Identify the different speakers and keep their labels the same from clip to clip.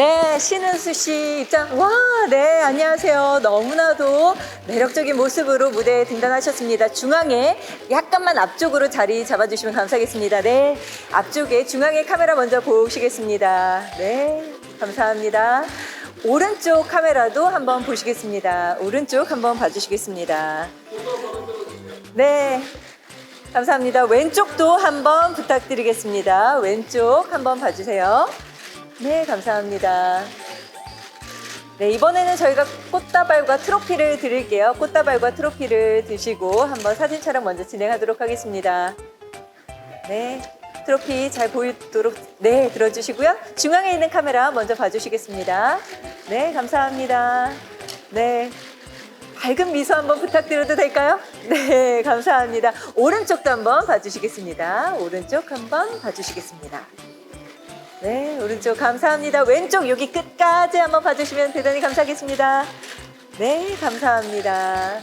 Speaker 1: 네, 신은수 씨 입장. 와, 네, 안녕하세요. 너무나도 매력적인 모습으로 무대에 등단하셨습니다. 중앙에 약간만 앞쪽으로 자리 잡아주시면 감사하겠습니다. 네, 앞쪽에 중앙에 카메라 먼저 보시겠습니다. 네, 감사합니다. 오른쪽 카메라도 한번 보시겠습니다. 오른쪽 한번 봐주시겠습니다. 네. 감사합니다. 왼쪽도 한번 부탁드리겠습니다. 왼쪽 한번 봐주세요. 네, 감사합니다. 네, 이번에는 저희가 꽃다발과 트로피를 드릴게요. 꽃다발과 트로피를 드시고 한번 사진 촬영 먼저 진행하도록 하겠습니다. 네, 트로피 잘 보이도록 네, 들어주시고요. 중앙에 있는 카메라 먼저 봐주시겠습니다. 네, 감사합니다. 네, 밝은 미소 한번 부탁드려도 될까요? 네, 감사합니다. 오른쪽도 한번 봐주시겠습니다. 오른쪽 한번 봐주시겠습니다. 네, 오른쪽 감사합니다. 왼쪽 여기 끝까지 한번 봐주시면 대단히 감사하겠습니다. 네, 감사합니다.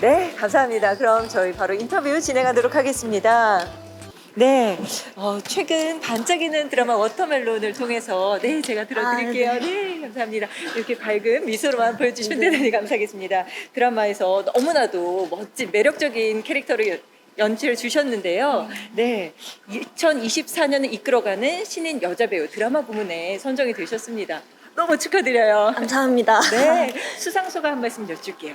Speaker 1: 네, 감사합니다. 그럼 저희 바로 인터뷰 진행하도록 하겠습니다. 네, 어, 최근 반짝이는 드라마 워터멜론을 통해서 네 제가 들어드릴게요.
Speaker 2: 아,
Speaker 1: 네. 감사합니다. 이렇게 밝은 미소로만 보여주시면
Speaker 2: 네.
Speaker 1: 대단히 감사하겠습니다. 드라마에서 너무나도 멋진 매력적인 캐릭터를 연- 연출해 주셨는데요. 네, 2024년을 이끌어가는 신인 여자 배우 드라마 부문에 선정이 되셨습니다. 너무 축하드려요.
Speaker 2: 감사합니다.
Speaker 1: 네, 수상 소감 한 말씀 여쭐게요.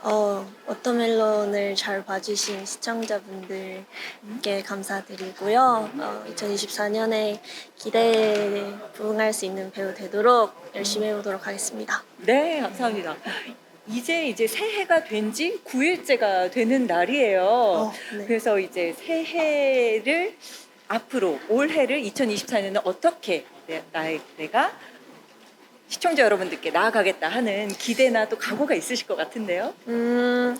Speaker 2: 어, 워터멜론을 잘 봐주신 시청자분들께 감사드리고요. 어, 2024년에 기대에 부응할 수 있는 배우 되도록 열심히 해보도록 하겠습니다.
Speaker 1: 네, 감사합니다. 이제 이제 새해가 된 지 9일째가 되는 날이에요.
Speaker 2: 어, 네.
Speaker 1: 그래서 이제 새해를 앞으로 올해를 2024년에 어떻게 내, 나의, 내가 시청자 여러분들께 나아가겠다 하는 기대나 또 각오가 있으실 것 같은데요.
Speaker 2: 음,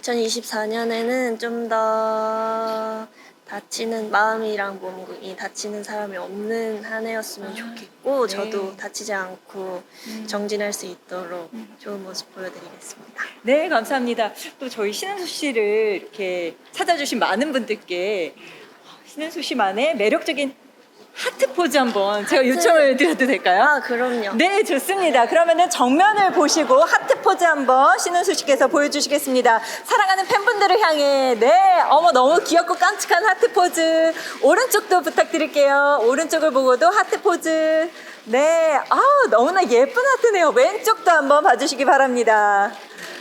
Speaker 2: 2024년에는 좀 더 다치는 마음이랑 몸이 다치는 사람이 없는 한 해였으면
Speaker 1: 아,
Speaker 2: 좋겠고
Speaker 1: 네.
Speaker 2: 저도 다치지 않고
Speaker 1: 음.
Speaker 2: 정진할 수 있도록 좋은 모습 보여드리겠습니다.
Speaker 1: 네, 감사합니다. 또 저희 신은수 씨를 이렇게 찾아주신 많은 분들께 신은수 씨만의 매력적인 하트 포즈 한번 제가 요청을 드려도 될까요?
Speaker 2: 아, 그럼요.
Speaker 1: 네, 좋습니다. 그러면은 정면을 보시고 하트 포즈 한번 신은수 씨께서 보여주시겠습니다. 사랑하는 팬분들을 향해 네, 어머 너무 귀엽고 깜찍한 하트 포즈. 오른쪽도 부탁드릴게요. 오른쪽을 보고도 하트 포즈. 네, 아 너무나 예쁜 하트네요. 왼쪽도 한번 봐주시기 바랍니다.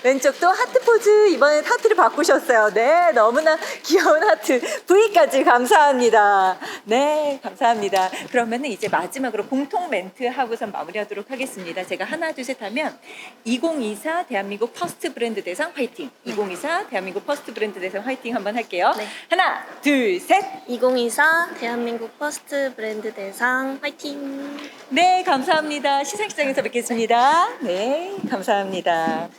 Speaker 1: 왼쪽도 하트 포즈 이번에 하트를 바꾸셨어요. 네, 너무나 귀여운 하트 V까지 감사합니다. 네, 감사합니다. 그러면은 이제 마지막으로 공통 멘트 하고선 마무리하도록 하겠습니다. 제가 하나 둘 셋 하면 2024 대한민국 퍼스트 브랜드 대상 화이팅. 2024 대한민국 퍼스트 브랜드 대상 화이팅 한번 할게요.
Speaker 2: 네.
Speaker 1: 하나, 둘, 셋.
Speaker 2: 2024 대한민국 퍼스트 브랜드 대상 화이팅!
Speaker 1: 네, 감사합니다. 시상식장에서 뵙겠습니다. 네, 감사합니다.